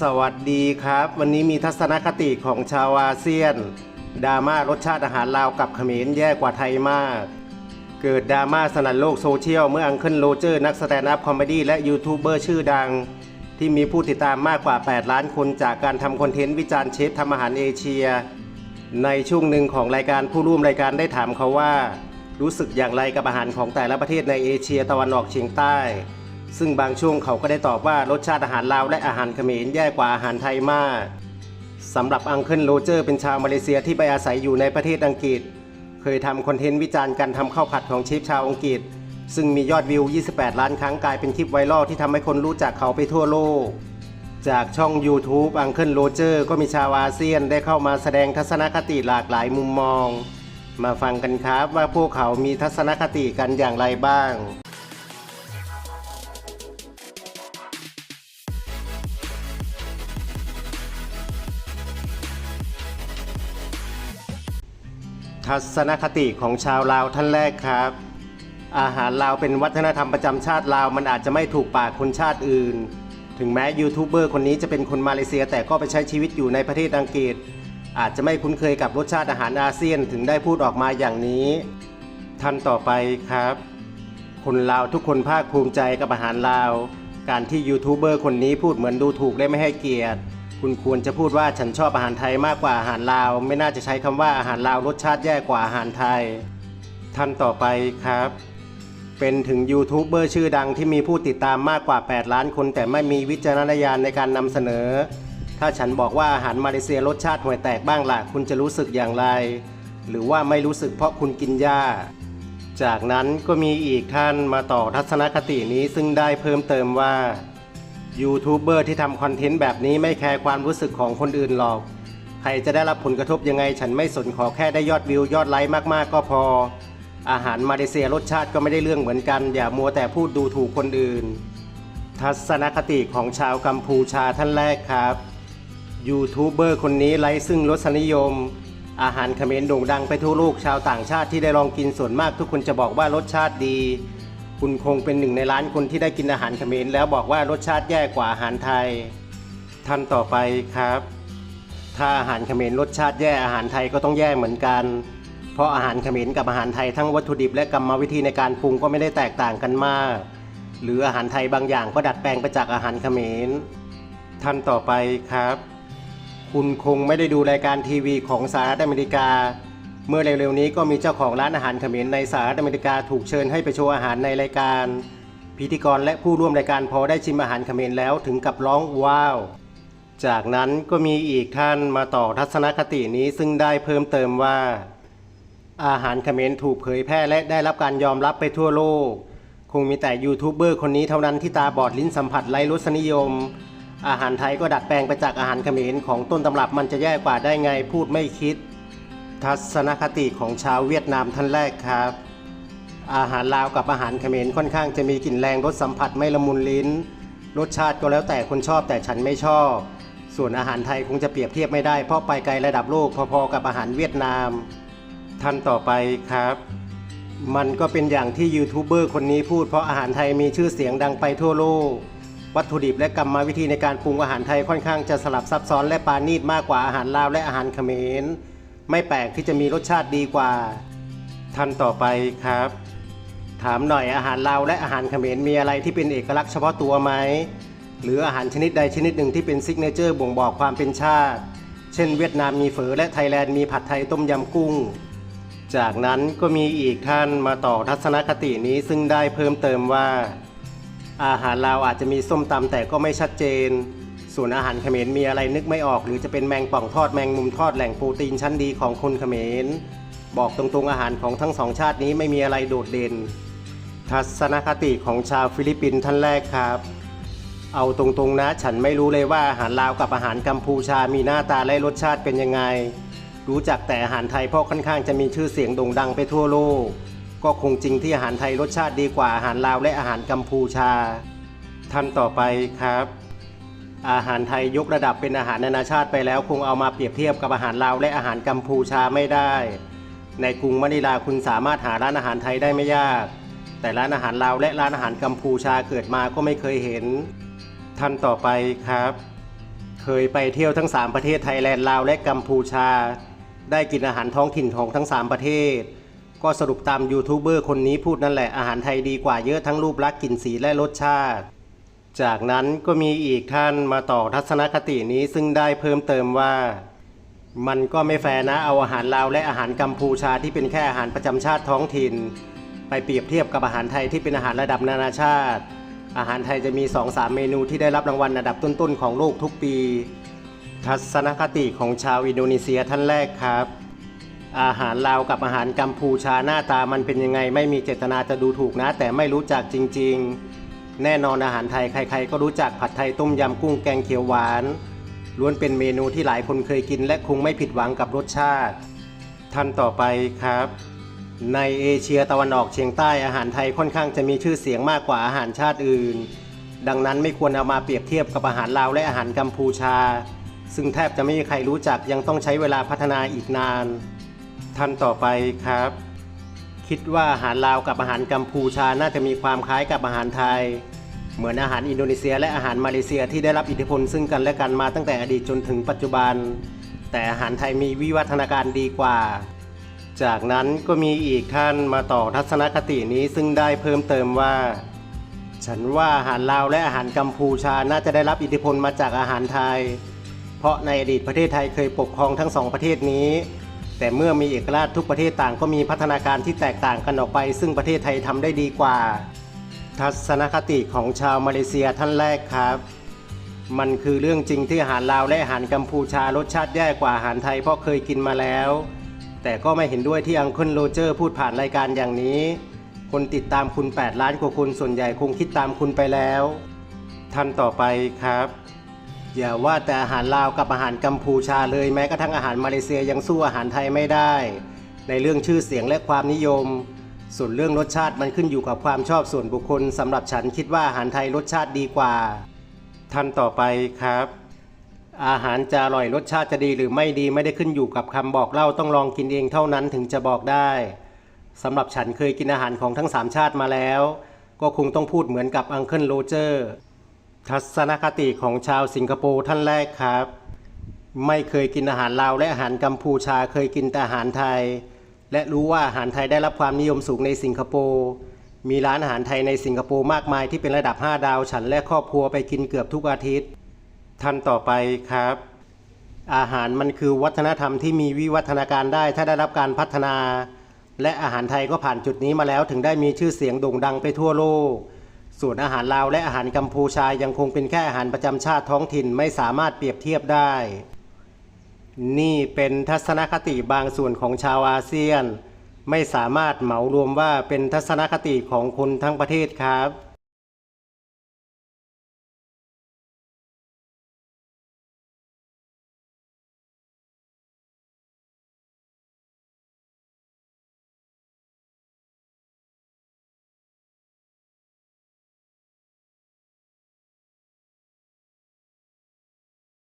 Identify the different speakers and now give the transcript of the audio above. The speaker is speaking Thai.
Speaker 1: สวัสดีครับ วันนี้มีทัศนคติของชาวอาเซียนดราม่ารสชาติอาหารลาวกับเขมรแย่กว่าไทยมาก เกิดดราม่าสนั่นโลกโซเชียล เมื่ออังเคิลโรเจอร์นักแสดงอัพคอมเมดี้และยูทูบเบอร์ชื่อดัง ที่มีผู้ติดตามมากกว่า 8 ล้านคนจากการทำคอนเทนต์วิจารณ์เชฟทำอาหารเอเชีย ในช่วงหนึ่งของรายการผู้ร่วมรายการได้ถามเขาว่า รู้สึกอย่างไรกับอาหารของแต่ละประเทศในเอเชียตะวันออกเฉียงใต้ ซึ่งบางช่วงเขาก็ได้ตอบว่ารสชาติอาหารลาวและอาหารเขมรแย่กว่าอาหารไทยมากสำหรับอังเคิลโรเจอร์เป็นชาวมาเลเซียที่ไปอาศัยอยู่ในประเทศอังกฤษ เคยทำคอนเทนต์วิจารณ์การทำข้าวผัดของเชฟชาวอังกฤษ ซึ่งมียอดวิว 28 ล้านครั้งกลายเป็นคลิปไวรัลที่ทำให้คนรู้จักเขาไปทั่วโลก จากช่อง YouTube อังเคิลโรเจอร์ก็มีชาวอาเซียนได้เข้ามาแสดงทัศนคติหลากหลายมุมมอง มาฟังกันครับว่าพวกเขามีทัศนคติกันอย่างไรบ้าง ทัศนคติของชาวลาวท่านแรกครับ อาหารลาวเป็นวัฒนธรรมประจำชาติลาวมันอาจจะไม่ถูกปากคนชาติอื่น ถึงแม้ยูทูบเบอร์คนนี้จะเป็นคนมาเลเซียแต่ก็ไปใช้ชีวิตอยู่ในประเทศอังกฤษ อาจจะไม่คุ้นเคยกับรสชาติอาหารอาเซียนถึงได้พูดออกมาอย่างนี้ ท่านต่อไปครับ คนลาวทุกคนภาคภูมิใจกับอาหารลาว การที่ยูทูบเบอร์คนนี้พูดเหมือนดูถูกและไม่ให้เกียรติ คุณควรจะพูดว่าฉันชอบอาหารไทยมากกว่าอาหารลาว ไม่น่าจะใช้คำว่าอาหารลาวรสชาติแย่กว่าอาหารไทย ท่านต่อไปครับ เป็นถึงยูทูบเบอร์ชื่อดังที่มีผู้ติดตามมากกว่า 8 ล้านคนแต่ไม่มีวิจารณญาณในการนำเสนอ ถ้าฉันบอกว่าอาหารมาเลเซียรสชาติห่วยแตกบ้างล่ะคุณจะรู้สึกอย่างไร หรือว่าไม่รู้สึกเพราะคุณกินหญ้าจากนั้นก็มีอีกท่านมาต่อทัศนคตินี้ซึ่งได้เพิ่มเติมว่า ยูทูบเบอร์ที่ทำคอนเทนต์แบบนี้ไม่แคร์ความรู้สึกของคนอื่นหรอก ใครจะได้รับผลกระทบยังไง ฉันไม่สนขอแค่ได้ยอดวิวยอดไลค์มากๆก็พอ อาหารมาเลเซียรสชาติก็ไม่ได้เรื่องเหมือนกัน อย่ามัวแต่พูดดูถูกคนอื่น ทัศนคติของชาวกัมพูชาท่านแรกครับยูทูบเบอร์คนนี้ไร้ซึ่งรสนิยม อาหารเขมรโด่งดังไปทั่วโลกชาวต่างชาติที่ได้ลองกินส่วนมากทุกคนจะบอกว่ารสชาติดี คุณคงเป็นหนึ่งในล้านคนที่ได้กินอาหารเขมรแล้วบอกว่ารสชาติแย่กว่าอาหารไทยท่านต่อไปครับ ถ้าอาหารเขมรรสชาติแย่อาหารไทยก็ต้องแย่เหมือนกัน เพราะอาหารเขมรกับอาหารไทยทั้งวัตถุดิบและกรรมวิธีในการปรุงก็ไม่ได้แตกต่างกันมาก หรืออาหารไทยบางอย่างก็ดัดแปลงไปจากอาหารเขมรท่านต่อไปครับ คุณคงไม่ได้ดูรายการทีวีของสหรัฐอเมริกา เมื่อเร็วๆนี้ก็มีเจ้าของร้านอาหารเขมรในสหรัฐอเมริกาถูกเชิญให้ไปโชว์อาหารในรายการ พิธีกรและผู้ร่วมรายการพอได้ชิมอาหารเขมรแล้วถึงกับร้องว้าว จากนั้นก็มีอีกท่านมาต่อทัศนคตินี้ซึ่งได้เพิ่มเติมว่า อาหารเขมรถูกเผยแพร่และได้รับการยอมรับไปทั่วโลก คงมีแต่ยูทูบเบอร์คนนี้เท่านั้นที่ตาบอดลิ้นสัมผัสไร้รสนิยม อาหารไทยก็ดัดแปลงไปจากอาหารเขมรของต้นตำรับมันจะแย่กว่าได้ไงพูดไม่คิด ทัศนคติของชาวเวียดนามท่านแรกครับ อาหารลาวกับอาหารเขมรค่อนข้างจะมีกลิ่นแรงรสสัมผัสไม่ละมุนลิ้น รสชาติก็แล้วแต่คนชอบแต่ฉันไม่ชอบ ส่วนอาหารไทยคงจะเปรียบเทียบไม่ได้เพราะไปไกลระดับโลกพอๆกับอาหารเวียดนาม ท่านต่อไปครับ มันก็เป็นอย่างที่ยูทูบเบอร์คนนี้พูดเพราะอาหารไทยมีชื่อเสียงดังไปทั่วโลกวัตถุดิบและกรรมวิธีในการปรุงอาหารไทยค่อนข้างจะสลับซับซ้อนและปาณีตมากกว่าอาหารลาวและอาหารเขมร ไม่แปลกที่จะมีรสชาติดีกว่าท่านต่อไปครับ ถามหน่อยอาหารลาวและอาหารเขมรมีอะไรที่เป็นเอกลักษณ์เฉพาะตัวไหมหรืออาหารชนิดใดชนิดหนึ่งที่เป็นซิกเนเจอร์บ่งบอกความเป็นชาติ เช่น เวียดนามมีเฝอและไทยแลนด์มีผัดไทยต้มยำกุ้ง จากนั้นก็มีอีกท่านมาต่อทัศนคตินี้ซึ่งได้เพิ่มเติมว่า อาหารลาวอาจจะมีส้มตำแต่ก็ไม่ชัดเจน ส่วนอาหารเขมรมีอะไรนึกไม่ออก หรือจะเป็นแมงป่องทอดแมงมุมทอดแหล่งโปรตีนชั้นดีของคนเขมร บอกตรงๆอาหารของทั้งสองชาตินี้ไม่มีอะไรโดดเด่น ทัศนคติของชาวฟิลิปปินส์ท่านแรกครับ เอาตรงๆนะ ฉันไม่รู้เลยว่าอาหารลาวกับอาหารกัมพูชามีหน้าตาและรสชาติเป็นยังไง รู้จักแต่อาหารไทยเพราะค่อนข้างจะมีชื่อเสียงโด่งดังไปทั่วโลก ก็คงจริงที่อาหารไทยรสชาติดีกว่าอาหารลาวและอาหารกัมพูชาท่านต่อไปครับ อาหารไทยยกระดับเป็นอาหารนานาชาติไปแล้ว คงเอามาเปรียบเทียบกับอาหารลาวและอาหารกัมพูชาไม่ได้ ในกรุงมะนิลาคุณสามารถหาร้านอาหารไทยได้ไม่ยาก แต่ร้านอาหารลาวและร้านอาหารกัมพูชาเกิดมาก็ไม่เคยเห็นท่านต่อไปครับ เคยไปเที่ยวทั้ง 3 ประเทศไทยแลนด์ลาวและกัมพูชา ได้กินอาหารท้องถิ่นของทั้ง 3 ประเทศ ก็สรุปตามยูทูบเบอร์คนนี้พูดนั่นแหละอาหารไทยดีกว่าเยอะทั้งรูปลักษณ์กลิ่นสีและรสชาติ จากนั้นก็มีอีกท่านมาต่อทัศนคตินี้ซึ่งได้เพิ่มเติมว่า มันก็ไม่แฟร์นะเอาอาหารลาวและอาหารกัมพูชาที่เป็นแค่อาหารประจำชาติท้องถิ่น ไปเปรียบเทียบกับอาหารไทยที่เป็นอาหารระดับนานาชาติ อาหารไทยจะมี 2-3 เมนูที่ได้รับรางวัลอันดับต้นๆของโลกทุกปี ทัศนคติของชาวอินโดนีเซียท่านแรกครับ อาหารลาวกับอาหารกัมพูชาหน้าตามันเป็นยังไงไม่มีเจตนาจะดูถูกนะ แต่ไม่รู้จักจริง ๆ แน่นอนอาหารไทยใครๆ ก็รู้จักผัดไทยต้มยำกุ้งแกงเขียวหวาน ล้วนเป็นเมนูที่หลายคนเคยกินและคงไม่ผิดหวังกับรสชาติ ท่านต่อไปครับ ในเอเชียตะวันออกเฉียงใต้อาหารไทยค่อนข้างจะมีชื่อเสียงมากกว่าอาหารชาติอื่น ดังนั้นไม่ควรเอามาเปรียบเทียบกับอาหารลาวและอาหารกัมพูชา ซึ่งแทบจะไม่มีใครรู้จักยังต้องใช้เวลาพัฒนาอีกนาน ท่านต่อไปครับ คิดว่าอาหารลาวกับอาหารกัมพูชาน่าจะมีความคล้ายกับอาหารไทย เหมือนอาหารอินโดนีเซียและอาหารมาเลเซียที่ได้รับอิทธิพลซึ่งกันและกันมาตั้งแต่อดีตจนถึงปัจจุบัน แต่อาหารไทยมีวิวัฒนาการดีกว่า จากนั้นก็มีอีกท่านมาต่อทัศนคตินี้ซึ่งได้เพิ่มเติมว่า ฉันว่าอาหารลาวและอาหารกัมพูชาน่าจะได้รับอิทธิพลมาจากอาหารไทย เพราะในอดีตประเทศไทยเคยปกครองทั้งสองประเทศนี้ แต่เมื่อมีเอกราชทุกประเทศต่างก็มีพัฒนาการที่แตกต่างกันออกไป ซึ่งประเทศไทยทำได้ดีกว่า ทัศนคติของชาวมาเลเซียท่านแรกครับ มันคือเรื่องจริงที่อาหารลาวและอาหารกัมพูชารสชาติแย่กว่าอาหารไทยเพราะเคยกินมาแล้ว แต่ก็ไม่เห็นด้วยที่อังเคิลโรเจอร์พูดผ่านรายการอย่างนี้ คนติดตามคุณ 8 ล้านกว่าคนส่วนใหญ่คงคิดตามคุณไปแล้วท่านต่อไปครับ อย่าว่าแต่อาหารลาวกับอาหารกัมพูชาเลยแม้กระทั่งอาหารมาเลเซียยังสู้อาหารไทยไม่ได้ ในเรื่องชื่อเสียงและความนิยม ส่วนเรื่องรสชาติมันขึ้นอยู่กับความชอบส่วนบุคคลสำหรับฉันคิดว่าอาหารไทยรสชาติดีกว่าท่านต่อไปครับ อาหารจะอร่อยรสชาติจะดีหรือไม่ดีไม่ได้ขึ้นอยู่กับคำบอกเล่าต้องลองกินเองเท่านั้นถึงจะบอกได้สำหรับฉันเคยกินอาหารของทั้งสามชาติมาแล้ว ก็คงต้องพูดเหมือนกับอังเคิลโรเจอร์ ทัศนคติของชาวสิงคโปร์ท่านแรกครับ ไม่เคยกินอาหารลาวและอาหารกัมพูชาเคยกินแต่อาหารไทย และรู้ว่าอาหารไทยได้รับความนิยมสูงในสิงคโปร์มีร้านอาหารไทยในสิงคโปร์มากมายที่เป็นระดับ 5 ดาวฉันและครอบครัวไปกินเกือบทุกอาทิตย์ ท่านต่อไปครับ อาหารมันคือวัฒนธรรมที่มีวิวัฒนาการได้ถ้าได้รับการพัฒนา และอาหารไทยก็ผ่านจุดนี้มาแล้วถึงได้มีชื่อเสียงโด่งดังไปทั่วโลก ส่วนอาหารลาวและอาหารกัมพูชายังคงเป็นแค่อาหารประจำชาติท้องถิ่นไม่สามารถเปรียบเทียบได้ นี่เป็นทัศนคติบางส่วนของชาวอาเซียน ไม่สามารถเหมารวมว่าเป็นทัศนคติของคนทั้งประเทศครับ